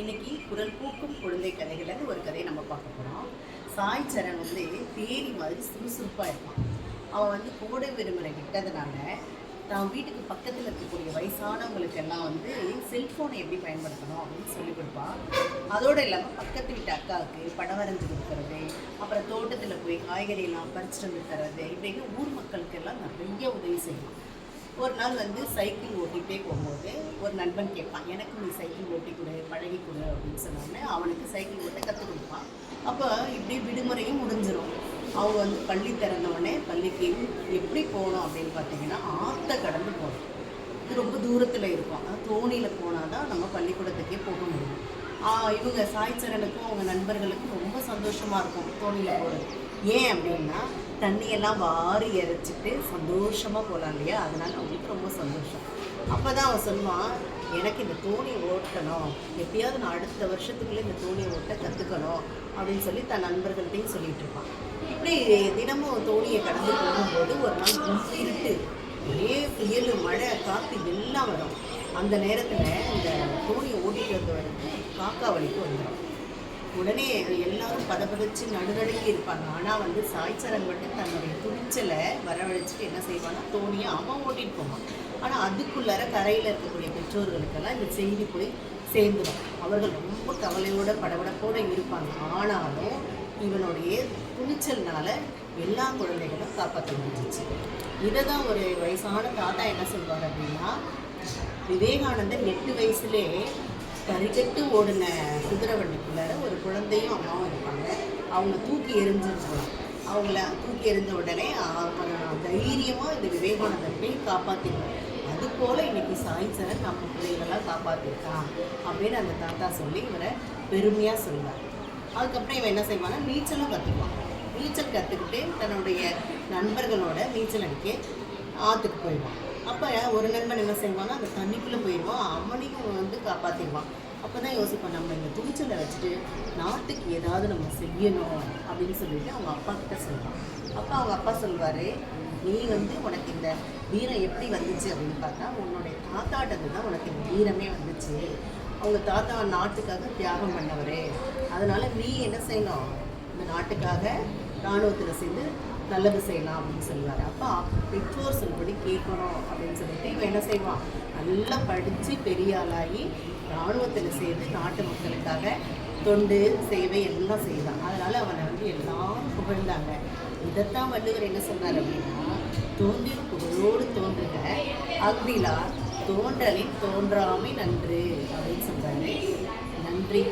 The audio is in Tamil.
இன்னைக்கு குரல் பூக்கும் குழந்தை கதைகள்லேருந்து ஒரு கதையை நம்ம பார்க்க போகிறோம் சாய் சரண் வந்து தேரி மாதிரி சுறுசுறுப்பாக இருப்பான். அவன் வந்து கோடை விடுமுறை விட்டதுனால தான் வீட்டுக்கு பக்கத்தில் இருக்கக்கூடிய வயசானவங்களுக்கெல்லாம் வந்து செல்ஃபோனை எப்படி பயன்படுத்தணும் அப்படின்னு சொல்லி கொடுப்பான் அதோடு இல்லாமல் பக்கத்து வீட்டு அக்காவுக்கு படம் வரைஞ்சி கொடுக்கறது அப்புறம் தோட்டத்தில் போய் காய்கறியெல்லாம் பறிச்சுட்டு வந்து தர்றது இப்படின்னு ஊர் மக்களுக்கெல்லாம் நிறைய உதவி செய்வான். ஒரு நாள் வந்து சைக்கிள் ஓட்டிகிட்டே போகும்போது ஒரு நண்பன் கேட்பான் எனக்கு நீ சைக்கிள் ஓட்டி கொடு பழகி கொடு அப்படின்னு சொன்னோடனே அவனுக்கு சைக்கிள் ஓட்ட கற்றுக் கொடுப்பான். அப்போ இப்படி விடுமுறையும் முடிஞ்சிடும் அவங்க வந்து பள்ளி திறந்தவொடனே பள்ளிக்கு எப்படி போகணும் அப்படின்னு பார்த்தீங்கன்னா ஆற்ற கடந்து போகணும். இது ரொம்ப தூரத்தில் இருக்கும். அதாவது தோணியில் போனால் தான் நம்ம பள்ளிக்கூடத்துக்கே போக முடியும். இவங்க சாய்ச்சரனுக்கும் அவங்க நண்பர்களுக்கும் ரொம்ப சந்தோஷமாக இருக்கும் தோணியில் போகிறது ஏன் அப்படின்னா தண்ணியெல்லாம் வாரி இறைச்சிட்டு சந்தோஷமாக போகலாம் இல்லையா? அதனால அவங்களுக்கு ரொம்ப சந்தோஷம். அப்போ தான் அவன் சொல்லுவான் எனக்கு இந்த தோணியை ஓட்டணும். எப்பயாவது நான் அடுத்த வருஷத்துக்குள்ளே இந்த தோணியை ஓட்ட கற்றுக்கணும் அப்படின்னு சொல்லி தன் நண்பர்கள்ட்டையும் சொல்லிட்டு இருப்பான். இப்படி தினமும் தோணியை கடந்து போகும்போது ஒரு நாள் இருட்டு. ஒரே புயல் மழை காற்று எல்லாம் வரும். அந்த நேரத்தில் இந்த தோணியை ஓட்டிட்டு வந்தவருக்கு காக்கா வழிக்கு வந்துடும் உடனே எல்லாரும் பதபதிச்சு நடுநடுங்கி இருப்பாங்க. ஆனால் வந்து சாய்ச்சரன் மட்டும் தன்னுடைய துணிச்சலை வரவழைச்சிட்டு என்ன செய்வான்னா தோணியை அவன் ஓட்டிட்டு போவான். ஆனால் அதுக்குள்ளார கரையில் இருக்கக்கூடிய பெற்றோர்களுக்கெல்லாம் இந்த செய்தி போய் சேர்ந்துடும். அவர்கள் ரொம்ப கவலையோட படபடப்போட இருப்பாங்க. ஆனாலும் இவனுடைய துணிச்சல்னால எல்லா குழந்தைகளும் காப்பாற்ற முடிஞ்சிச்சு இதை தான் ஒரு வயசான தாத்தா என்ன சொல்வார் அப்படின்னா விவேகானந்தர் எட்டு வயசுலே கரிகட்டு ஓடின குதிரை வண்டிக்குள்ளார ஒரு குழந்தையும் அம்மாவும் இருப்பாங்க. அவங்க தூக்கி எரிஞ்சிருக்கலாம் அவங்கள தூக்கி எறிந்த உடனே தைரியமாக இந்த விவேகானந்தர் போய் அது போல் இன்னைக்கு சாய்ச்சரன் நம்ம பிள்ளைகளெல்லாம் காப்பாற்றிருக்கான் அப்படின்னு அந்த தாத்தா சொல்லி இவரை பெருமையாக சொல்வார் அதுக்கப்புறம் இவன் என்ன செய்வான்னா நீச்சலும் கற்றுக்குவான் நீச்சல் கற்றுக்கிட்டு தன்னுடைய நண்பர்களோட நீச்சல் அடிக்க ஆற்றுக்கு போயிடுவான். அப்போ ஒரு நண்பன் என்ன செய்வான்னா அந்த தண்ணிக்குள்ளே போயிடுவான் அவனையும் வந்து காப்பாற்றிடுவான் அப்போ தான் யோசிப்பான் நம்ம இந்த துணிச்சலை வச்சுட்டு நாட்டுக்கு ஏதாவது நம்ம செய்யணும் அப்படின்னு சொல்லிட்டு அவங்க அப்பா கிட்ட சொல்லுவான் அப்போ அவங்க அப்பா சொல்வார் நீ வந்து உனக்கு இந்த வீரம் எப்படி வந்துச்சு? அப்படின்னு பார்த்தா உன்னுடைய தாத்தாட்டது தான் உனக்கு இந்த வீரமே வந்துச்சு. அவங்க தாத்தா நாட்டுக்காக தியாகம் பண்ணவரே. அதனால் நீ என்ன செய்யணும்? இந்த நாட்டுக்காக இராணுவத்தில் சேர்ந்து நல்லது செய்யலாம் அப்படின்னு சொல்லுவார். அப்போ பெற்றோர் சொல்படி கேட்கணும் அப்படின்னு சொல்லிட்டு இவன் என்ன செய்வான்? நல்லா படித்து பெரிய ஆளாகி இராணுவத்தில் சேர்ந்து நாட்டு மக்களுக்காக தொண்டு சேவை எல்லாம் செய்தான். அதனால் அவனை வந்து எல்லாரும் புகழ்ந்தாங்க. இதைத்தான் வள்ளுவர் என்ன சொன்னார் அப்படின்னா தோன்றிய புகழோடு தோன்றுக அக்திலா தோன்றலின் தோன்றாமை நன்று அப்படின்னு சொல்கிறாரு நன்றி.